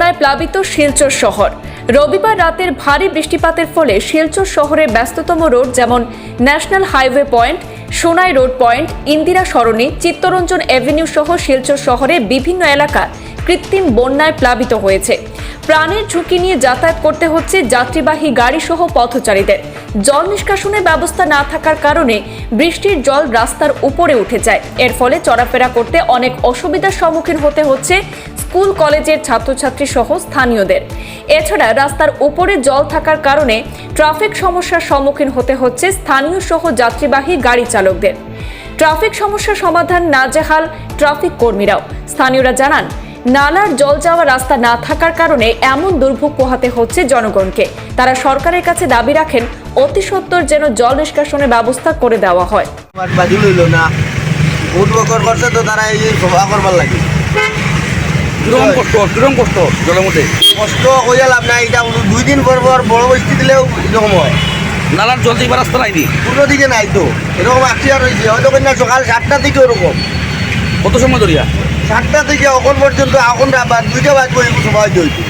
বন্যায় প্লাবিত শিলচর শহর। রবিবার রাতের ভারী বৃষ্টিপাতের ফলে শিলচর শহরের ব্যস্ততম রোড যেমন national highway point, Sonai road point, Indira Sarani, Chittaranjan avenue সহ শিলচর শহরের বিভিন্ন এলাকা কৃত্রিম বন্যায় প্লাবিত হয়েছে। প্রাণের ঝুঁকি নিয়ে যাতায়াত করতে হচ্ছে যাত্রীবাহী গাড়ি সহ পথচারীদের। জল নিষ্কাশনের ব্যবস্থা না থাকার কারণে বৃষ্টির জল রাস্তার উপরে উঠে যায়। এর ফলে চলাফেরা করতে অনেক অসুবিধার সম্মুখীন হতে হচ্ছে স্কুল, কলেজের ছাত্রছাত্রী সহ স্থানীয়দের। এছাড়া রাস্তার উপরে জল থাকার কারণে ট্রাফিক সমস্যার সম্মুখীন হতে হচ্ছে স্থানীয় সহ যাত্রীবাহী গাড়ি চালকদের। ট্রাফিক সমস্যা সমাধান নাজেহাল ট্রাফিক কর্মীরাও। স্থানীয়রা জানান, নালার জল যাওয়া রাস্তা না থাকার কারণে এমন দুর্ভোগ পোহাতে হচ্ছে জনগণকে। তারা সরকারের কাছে দাবি রাখেন, অতি সত্বর যেন জল নিষ্কাশনের ব্যবস্থা করে দেওয়া হয়। না। তো তারা এই করবার লাগে। কীরকম কষ্ট কীরকম কষ্ট জলের মধ্যে। কষ্ট হয়ে লাভ নাই এটা দুই দিন পর পর বড় বৃষ্টি দিলেও এরকম হয়। নালার জল দিবার রাস্তা নাই দি কোনো দিকে নাই তো এরকম অ্যাক্সিডেন্ট হয়েছে হয়তো কিনা সকাল সাতটা থেকে ওরকম। কত সময় ধরিয়া? সাতটা থেকে এখন পর্যন্ত এখন দুইটা বাজবো এরকম সময় হয়েছে